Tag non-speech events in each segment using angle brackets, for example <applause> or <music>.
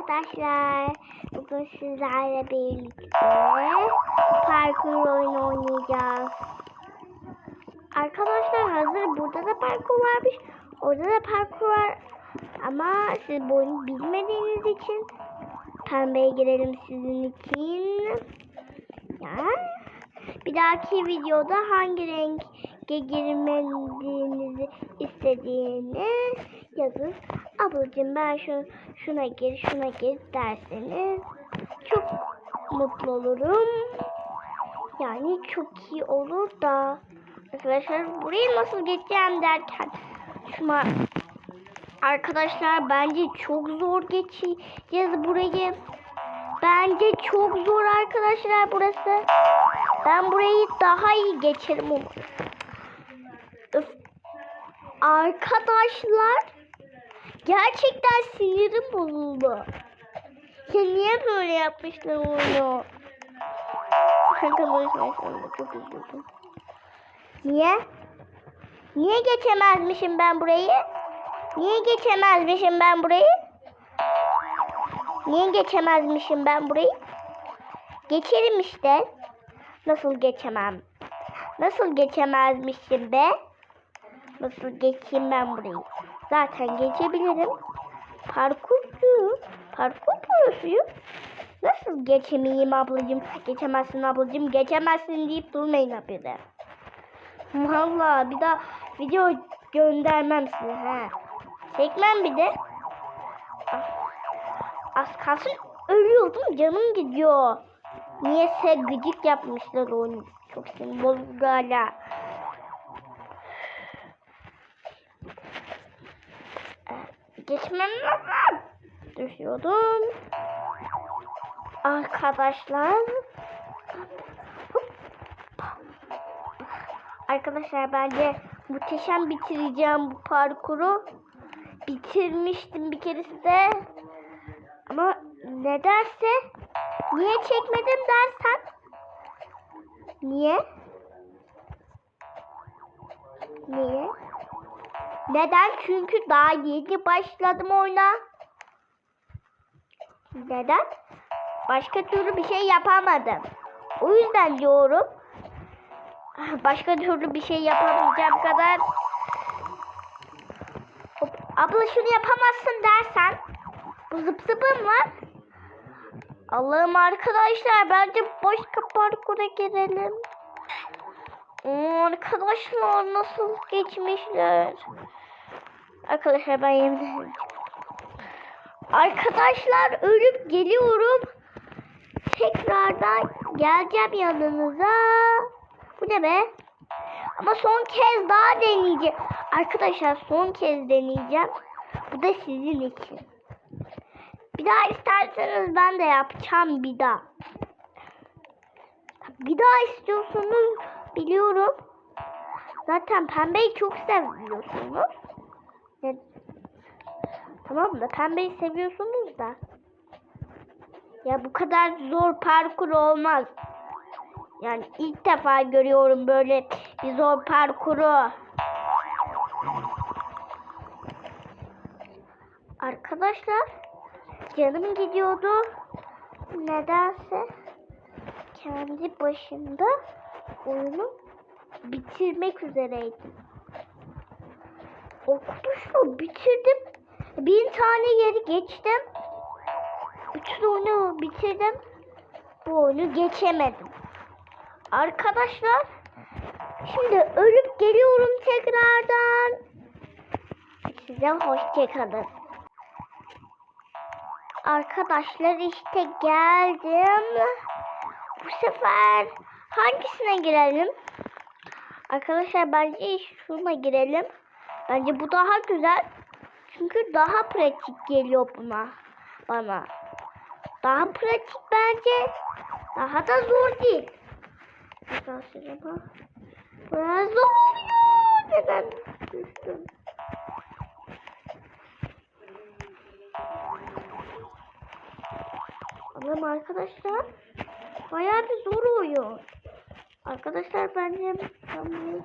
arkadaşlar. Bugün sizlerle birlikte parkur oyunu oynayacağız. Arkadaşlar hazır burada da parkur varmış. Orada da parkur var. Ama siz bu oyunu bilmediğiniz için pembeye girelim sizin için. Ya. Bir dahaki videoda hangi renge girmenizi istediğini yazın. Ablacığım ben şu, şuna gir şuna gir derseniz çok mutlu olurum. Yani çok iyi olur da arkadaşlar burayı nasıl geçeceğim derken şuna arkadaşlar bence çok zor geçeceğiz burayı. Bence çok zor arkadaşlar burası. Ben burayı daha iyi geçerim umarım. Arkadaşlar gerçekten sinirim bozuldu. Ya niye böyle yapmışlar onu? Şu anda çok. Niye? Niye geçemezmişim ben burayı? Niye geçemezmişim ben burayı? Niye geçemezmişim ben burayı? Geçerim işte. Nasıl geçemem? Nasıl geçemezmişim be? Nasıl geçeyim ben burayı? Zaten geçebilirim. Parkurcu. Parkur prosuyum. Nasıl geçemeyeyim ablacığım? Geçemezsin ablacığım. Geçemezsin deyip durmayın habire. Valla bir daha video göndermem size. He. Çekmem bir de. Ah. Az kalsın ölüyordum canım gidiyor. Niyeyse gıcık yapmışlar onu. Çok sinir bozuldu hala. Ee, Geçmem lazım. Düşüyordum. Arkadaşlar. Arkadaşlar bence muhteşem bitireceğim bu parkuru. Bitirmiştim bir keresinde. Ama nedense niye çekmedim dersen niye? Niye? Neden? Çünkü daha yeni başladım oyuna. Neden? Başka türlü bir şey yapamadım. O yüzden diyorum. Başka türlü bir şey yapamayacağım kadar. Hop, abla şunu yapamazsın dersen. Bu zıp zıpım var. Allah'ım arkadaşlar bence başka parkura girelim. Oo, arkadaşlar nasıl geçmişler. Arkadaşlar ben yemin Arkadaşlar ölüp geliyorum. Tekrardan geleceğim yanınıza. Bu ne be? Ama son kez daha deneyeceğim. Arkadaşlar son kez deneyeceğim. Bu da sizin için. Bir daha isterseniz ben de yapacağım bir daha. Bir daha istiyorsunuz biliyorum. Zaten pembeyi çok seviyorsunuz. Tamam da pembeyi seviyorsunuz da. Ya bu kadar zor parkur olmaz. Yani ilk defa görüyorum böyle bir zor parkuru. Arkadaşlar canım gidiyordu. Nedense kendi başımda oyunu bitirmek üzereydim. Arkadaşlar bitirdim. Bin tane yeri geçtim. Bütün oyunu bitirdim. Bu oyunu geçemedim. Arkadaşlar şimdi ölüp geliyorum tekrardan. Size hoşçakalın. Arkadaşlar işte geldim. Bu sefer hangisine girelim? Arkadaşlar bence şuna girelim. Bence bu daha güzel. Çünkü daha pratik geliyor buna. Bana. Daha pratik bence. Daha da zor değil. Ama biraz zor oluyor. Neden düştüm? Ama arkadaşlar bayağı bir zor oyun. Arkadaşlar bence ben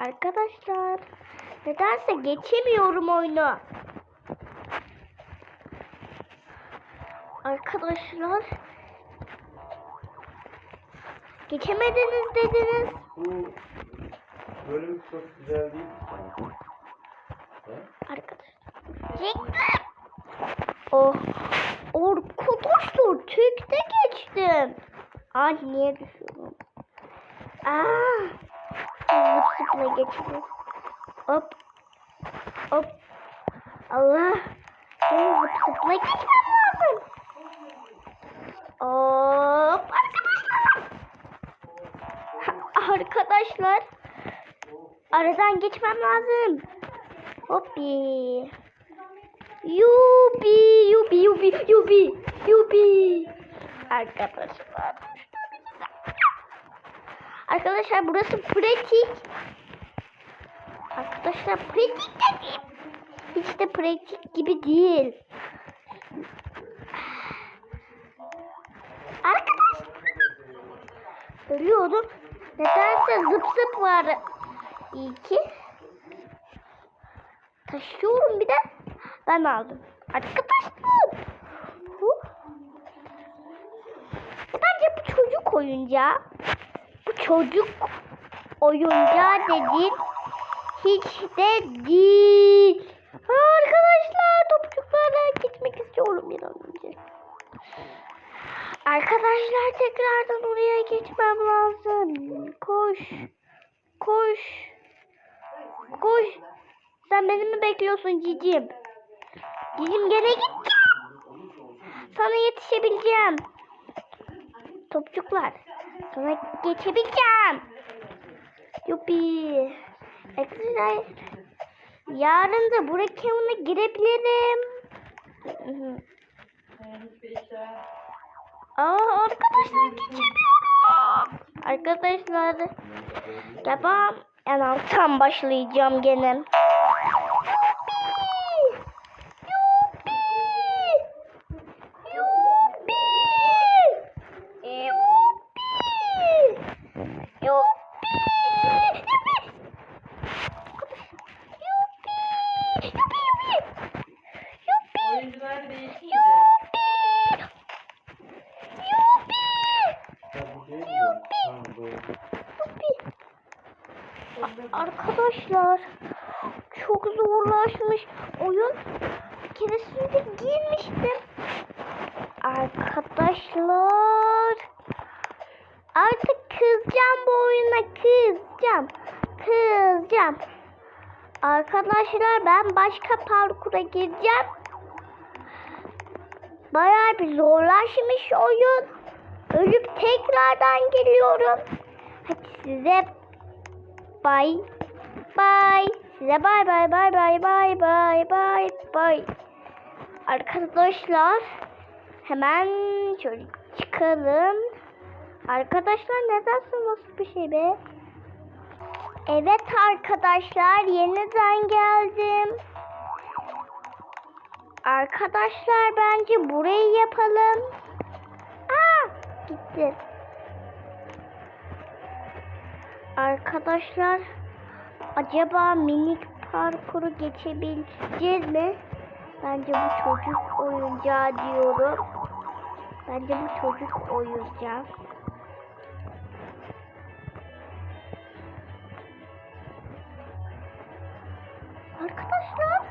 Arkadaşlar nedense geçemiyorum oyunu. Arkadaşlar geçemediniz dediniz. Bu bölüm çok güzel değil? Arkadaşlar. Çektim. Oh. Arkadaşlar tekte geçtim. Ay niye düşüyorum? Aa. Zıpla geçtim. Hop. Hop. Allah. Benim zıp zıpla geçmem lazım. Hop. Arkadaşlar. Arkadaşlar. Aradan geçmem lazım. Hoppi. Yubi, yubi, yubi, yubi, yubi. Arkadaşlar. Arkadaşlar burası pratik. Arkadaşlar pratik dediğim. Hiç de pratik gibi değil. Arkadaşlar. Ölüyorum. Nedense zıp zıp var. İyi ki. Taşıyorum bir de. Ben aldım. Arkadaşlar. Huh. Bence bu çocuk oyuncağı. Bu çocuk oyuncağı dediğin hiç de değil. Arkadaşlar topçuklarla gitmek istiyorum bir an önce. Arkadaşlar tekrardan oraya geçmem lazım. Koş. Koş. Koş. Sen beni mi bekliyorsun cicim? Cicim gene gideceğim. Sana yetişebileceğim. Topçuklar. Sana geçebileceğim. Yupi. Ekstra. Yarın da buraya kevuna girebilirim. Aa arkadaşlar geçemiyorum. Arkadaşlar. Devam. En alttan başlayacağım gene. Arkadaşlar artık kızacağım bu oyuna kızacağım. Kızacağım. Arkadaşlar ben başka parkura gireceğim. Bayağı bir zorlaşmış oyun. Ölüp tekrardan geliyorum. Hadi size Bay bay. Size bay bay bay bay bay bay bay bay. Arkadaşlar hemen şöyle çıkalım. Arkadaşlar nedense nasıl bir şey be? Evet arkadaşlar yeniden geldim. Arkadaşlar bence burayı yapalım. Aa gitti. Arkadaşlar acaba minik parkuru geçebileceğiz mi? Bence bu çocuk oyuncağı diyorum. Bence bu çocuk oyuncağı. Arkadaşlar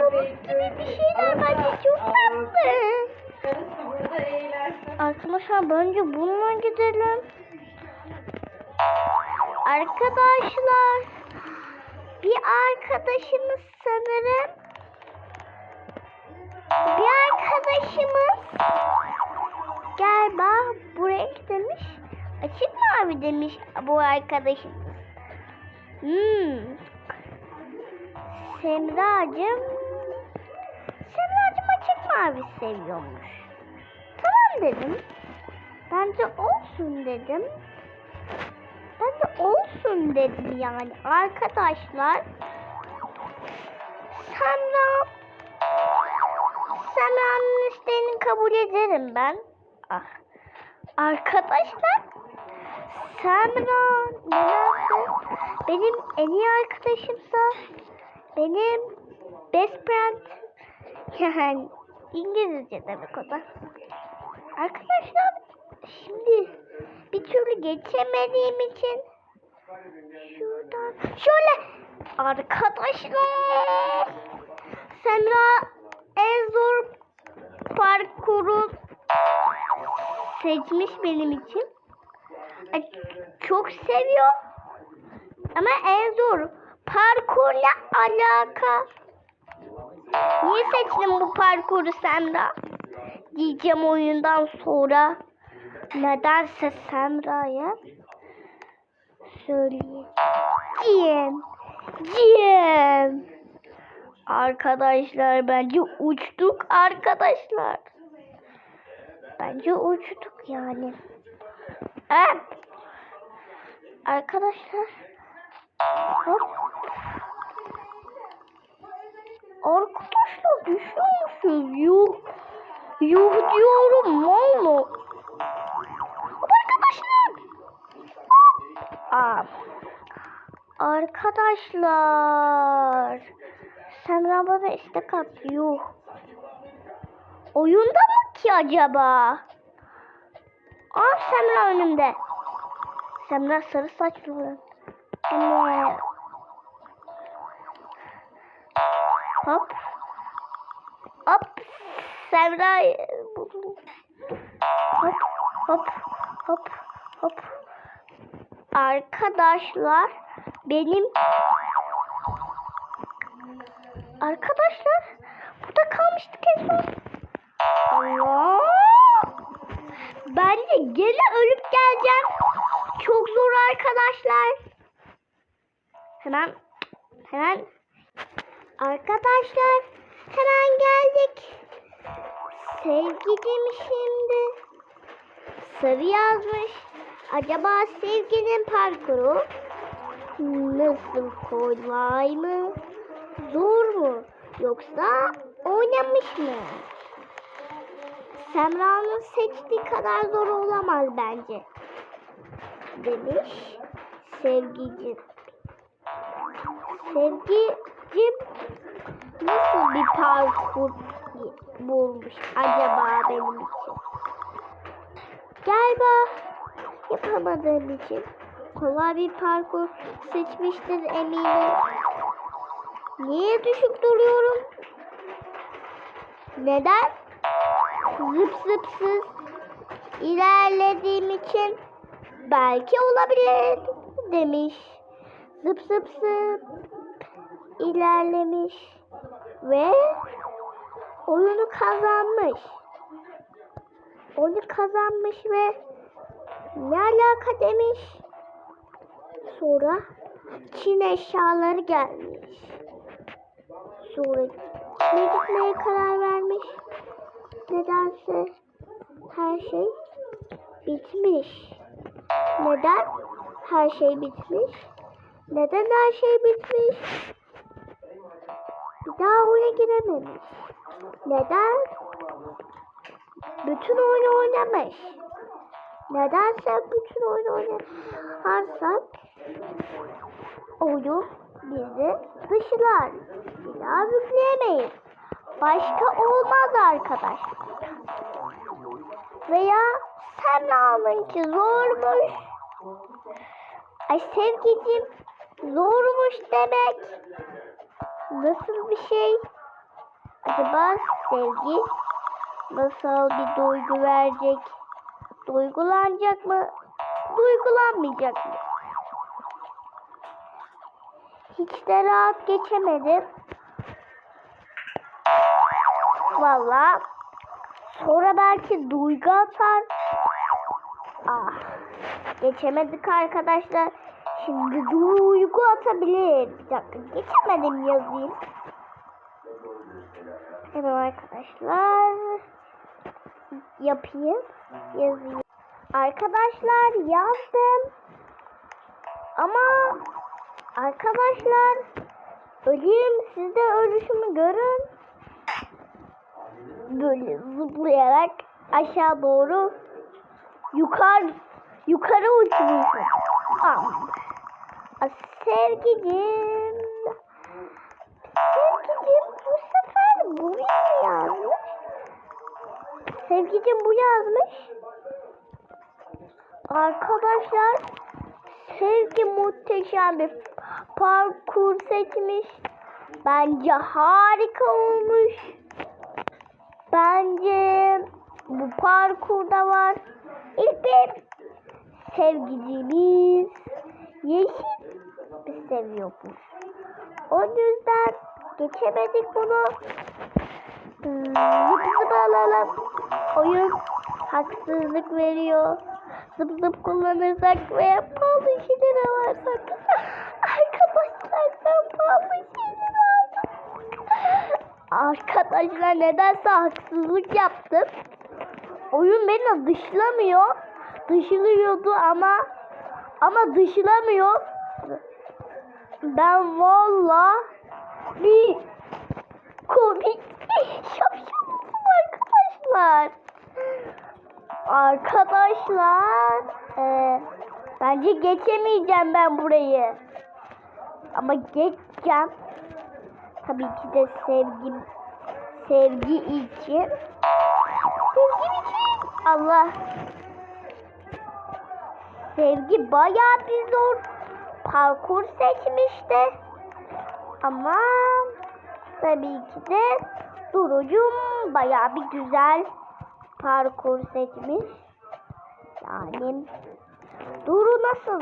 robot gibi bir şeyler bence çok tatlı. Arkadaşlar bence bununla gidelim. Arkadaşlar bir arkadaşımız sanırım bir arkadaşımız galiba bu renk demiş. Açık mavi demiş bu arkadaşımız. Hmm. Semracığım Semracığım açık mavi seviyormuş. Tamam dedim. Bence olsun dedim. Ben de olsun dedim yani arkadaşlar. Semra Semra'nın isteğini kabul ederim ben. Ah. Arkadaşlar Semra nedense benim en iyi arkadaşımsa benim best friend <laughs> yani İngilizce demek o da. Arkadaşlar şimdi bir türlü geçemediğim için şuradan şöyle arkadaşlar Semra en zor parkuru seçmiş benim için. Çok seviyor. Ama en zor parkurla alaka. Niye seçtin bu parkuru Semra? Diyeceğim oyundan sonra. Nedense Semra'ya söyleyeceğim. Cem. Arkadaşlar bence uçtuk arkadaşlar. Bence uçtuk yani. Evet. Arkadaşlar. Hop. Arkadaşlar düşüyormuşuz. Yuh. Yuh diyorum. Hop arkadaşlar. Aa. Arkadaşlar. Semra bana istek attı. Yuh. Oyunda mı ki acaba? Aa Semra önümde. Semra sarı saçlı. Hop. Hop. Semra. Hop. Hop. Hop. Hop. Arkadaşlar benim Arkadaşlar burada kalmıştık en son. Allah! Bence gene ölüp geleceğim. Çok zor arkadaşlar. Hemen hemen arkadaşlar hemen geldik. Sevgilim şimdi sarı yazmış. Acaba sevginin parkuru nasıl kolay mı? Zor mu? Yoksa oynamış mı? Semra'nın seçtiği kadar zor olamaz bence. Demiş sevgicim. Sevgicim nasıl bir parkur bulmuş acaba benim için? Galiba yapamadığım için kolay bir parkur seçmiştir eminim. Niye düşük duruyorum? Neden? Zıp zıpsız ilerlediğim için belki olabilir demiş. Zıp zıp zıp ilerlemiş ve oyunu kazanmış. Oyunu kazanmış ve ne alaka demiş. Sonra Çin eşyaları gelmiş. Sonra Çin'e gitmeye karar vermiş. Nedense her şey bitmiş. Neden her şey bitmiş? Neden her şey bitmiş? Daha oyuna girememiş. Neden? Bütün oyunu oynamış. Nedense bütün oyunu oynarsak oyun bizi dışlar. Bir daha yükleyemeyiz. Başka olmaz arkadaşlar. Veya sen alınki zormuş. Ay sevgicim zormuş demek. Nasıl bir şey? Acaba sevgi nasıl bir duygu verecek? Duygulanacak mı? Duygulanmayacak mı? Hiç de rahat geçemedim. Valla. Sonra belki duygu atar. Ah. Geçemedik arkadaşlar. Şimdi duygu atabilir. Bir dakika geçemedim yazayım. Hemen arkadaşlar. Yapayım. Yazayım. Arkadaşlar yazdım. Ama arkadaşlar öleyim siz de ölüşümü görün. Böyle zıplayarak aşağı doğru yukarı Yukarı uçmuşum. Aa. Sevgilim. Sevgilim bu sefer bu yazmış? Sevgilim bu yazmış. Arkadaşlar Sevgi muhteşem bir parkur seçmiş. Bence harika olmuş. Bence bu parkurda var. İlk bir sevgilimiz yeşil seviyormuş. O yüzden geçemedik bunu. Hmm, zıp alalım. Oyun haksızlık veriyor. Zıp zıp kullanırsak veya pahalı şeyler alırsak. <laughs> Arkadaşlar ben pahalı şeyler aldım. Arkadaşlar nedense haksızlık yaptım. Oyun beni dışlamıyor. Dışlıyordu ama ama dışlamıyor. Ben valla bir komik şapşalısım arkadaşlar. Arkadaşlar e, bence geçemeyeceğim ben burayı. Ama geçeceğim. Tabii ki de sevgi sevgi için. Sevgi için. Allah. Sevgi bayağı bir zor parkur seçmişti. Ama tabii ki de Duru'cum bayağı bir güzel parkur seçmiş. Yani Duru nasıl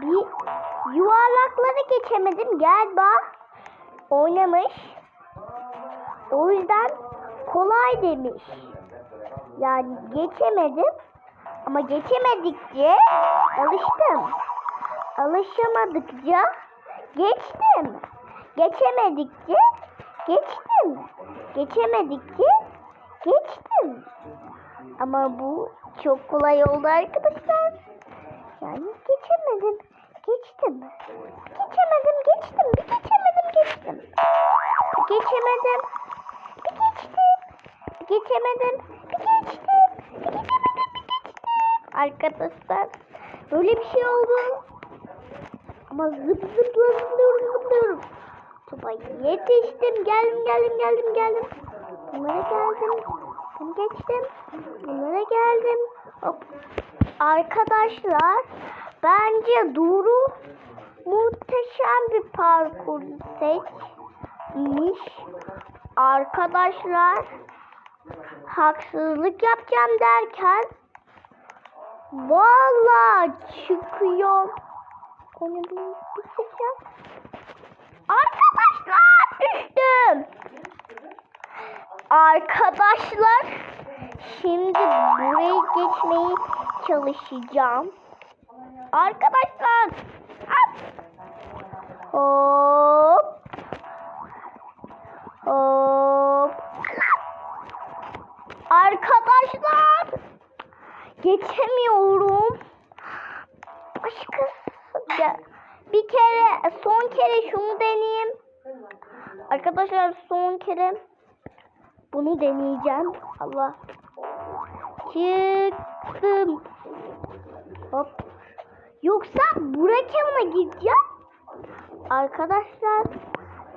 bir yuvarlakları geçemedim galiba oynamış. O yüzden kolay demiş. Yani geçemedim ama geçemedikçe alıştım. Alışamadıkça geçtim. Geçemedikçe geçtim. Geçemedikçe geçtim. Ama bu çok kolay oldu arkadaşlar. Yani geçemedim. Geçtim. Geçemedim geçtim. Bir geçemedim geçtim. Bir geçemedim. Bir geçtim. Bir geçemedim. Bir geçtim. Bir geçemedim. Bir geçtim. Arkadaşlar böyle bir şey oldu. Ama zıp zıpla zıplıyorum zıplıyorum. Topa yetiştim. Geldim geldim geldim geldim. Bunlara geldim. Ben geçtim. Bunlara geldim. Hop. Arkadaşlar bence Duru muhteşem bir parkur seçmiş. Arkadaşlar haksızlık yapacağım derken Vallahi çıkıyor. Arkadaşlar düştüm. Arkadaşlar şimdi burayı geçmeyi çalışacağım. Arkadaşlar hop. Hop. Hop. Arkadaşlar geçemiyorum. Başkası ya, bir kere son kere şunu deneyeyim. Arkadaşlar son kere bunu deneyeceğim. Allah. Çıktım. Hop. Yoksa Burakeman'a gideceğim. Arkadaşlar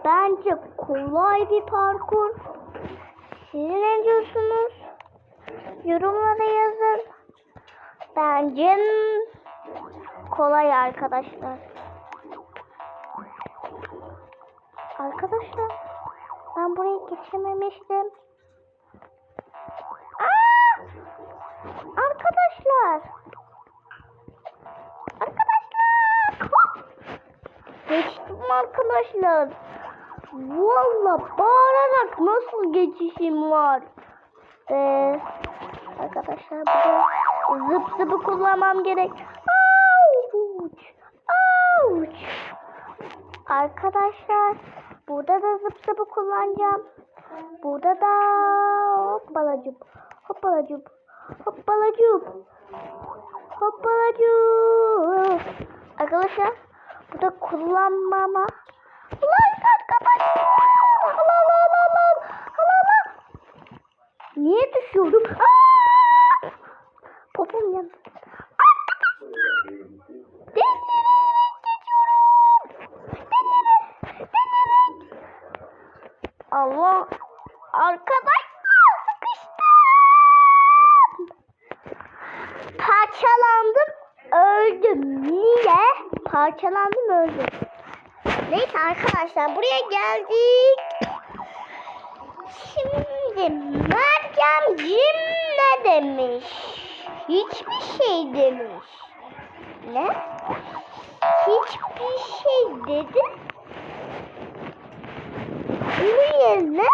bence kolay bir parkur. Siz ne diyorsunuz? Yorumlara yazın. Bence kolay arkadaşlar. Arkadaşlar ben burayı geçememiştim. Aa! Arkadaşlar. Arkadaşlar. Hop! Geçtim arkadaşlar. Valla bağırarak nasıl geçişim var. Ee, arkadaşlar burada zıp zıpı kullanmam gerek. Ouch! Ouch! Arkadaşlar burada da zıp zıpı kullanacağım. Burada da hopbalacıp hopbalacıp hopbalacıp hopbalacıp Arkadaşlar burada kullanmama Ulan arkadaşlar Allah Allah Allah Allah Allah Allah Niye düşüyorum? Aa! Popom yandı. Arkadaşlar Allah. Arkadaşlar sıkıştım. Parçalandım. Öldüm. Niye? Parçalandım öldüm. Neyse arkadaşlar buraya geldik. Şimdi Meryem'cim ne demiş? Hiçbir şey demiş. Ne? Hiçbir şey dedi. Bunun yerine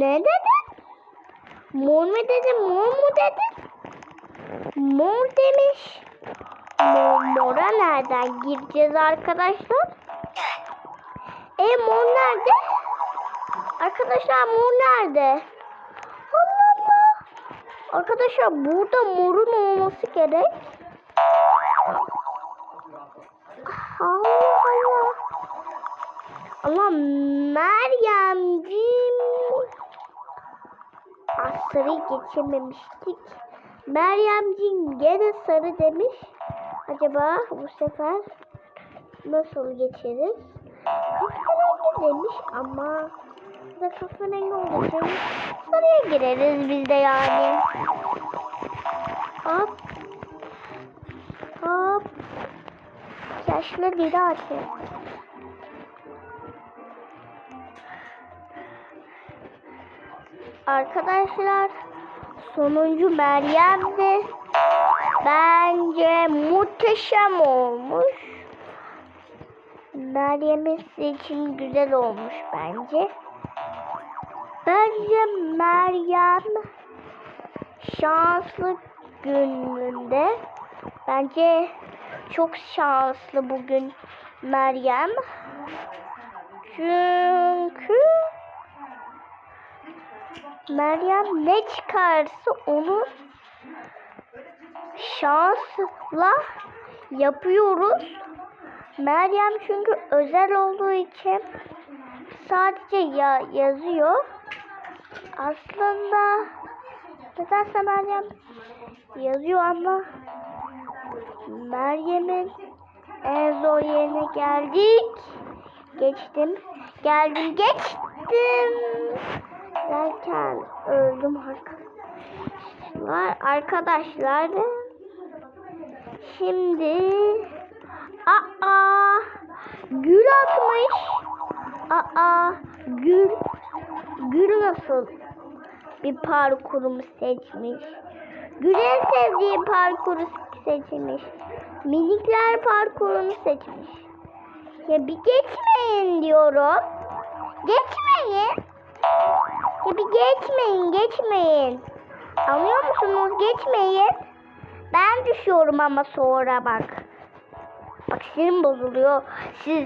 ne dedi? Mor mu dedi? Mor mu dedi? Mor demiş. Mor, mora nereden gireceğiz arkadaşlar? E mor nerede? Arkadaşlar mor nerede? Allah Allah. Arkadaşlar burada morun olması gerek. Allah. Ama Meryemciğim asırı geçememiştik. Meryemciğim gene sarı demiş. Acaba bu sefer nasıl geçeriz? Kahverengi demiş ama da kahverengi olduğu için sarıya gireriz biz de yani. Hop. Hop. Yaşlı biri atıyor. Arkadaşlar sonuncu Meryem'di. Bence muhteşem olmuş. Meryem'in için güzel olmuş bence. Bence Meryem şanslı gününde. Bence çok şanslı bugün Meryem. Çünkü Meryem ne çıkarsa onu şansla yapıyoruz. Meryem çünkü özel olduğu için sadece ya yazıyor. Aslında nedense Meryem yazıyor ama Meryem'in en zor yerine geldik. Geçtim. Geldim geçtim. Derken öldüm arkadaşlar. Arkadaşlar şimdi aa gül atmış. Aa gül gül nasıl bir parkurumu seçmiş. Gül en sevdiği parkuru seçmiş. Minikler parkurunu seçmiş. Ya bir geçmeyin diyorum. Geçmeyin. Ya bir geçmeyin, geçmeyin. Anlıyor musunuz? Geçmeyin. Ben düşüyorum ama sonra bak. Bak sinirim bozuluyor. Siz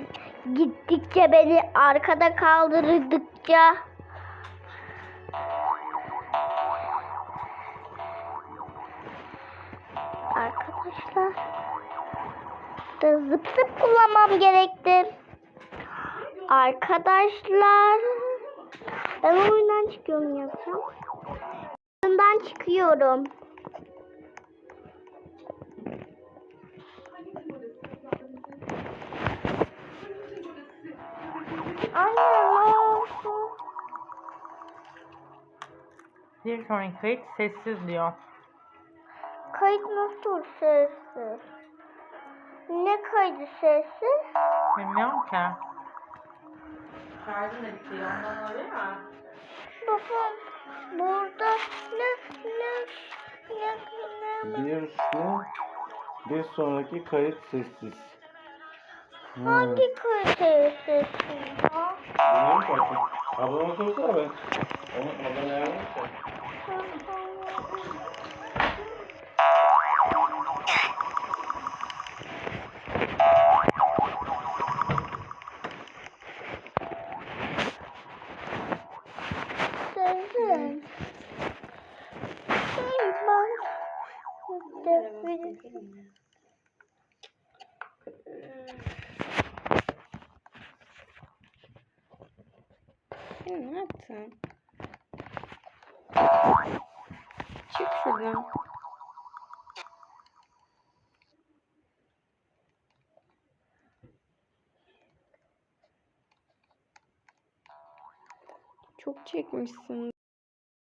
gittikçe beni arkada kaldırdıkça. Arkadaşlar. Da zıp zıp kullanmam gerekti. Arkadaşlar. Ben oyundan çıkıyorum yapacağım. Oyundan çıkıyorum. Bir sonraki kayıt sessiz diyor. Kayıt nasıl sessiz? Ne kaydı sessiz? Bilmiyorum ki. Şarjın da bitiyor ondan oluyor mu? Babam burada ne ne ne ne Bir şu, bir sonraki kayıt sessiz. Hmm. hangi kayıt sessiz? Bilmiyorum ki artık. Ablama sorsana ben. Onu ablam ayarlamış bakayım. Ne yaptın? Çık şuradan. Çok çekmişsin.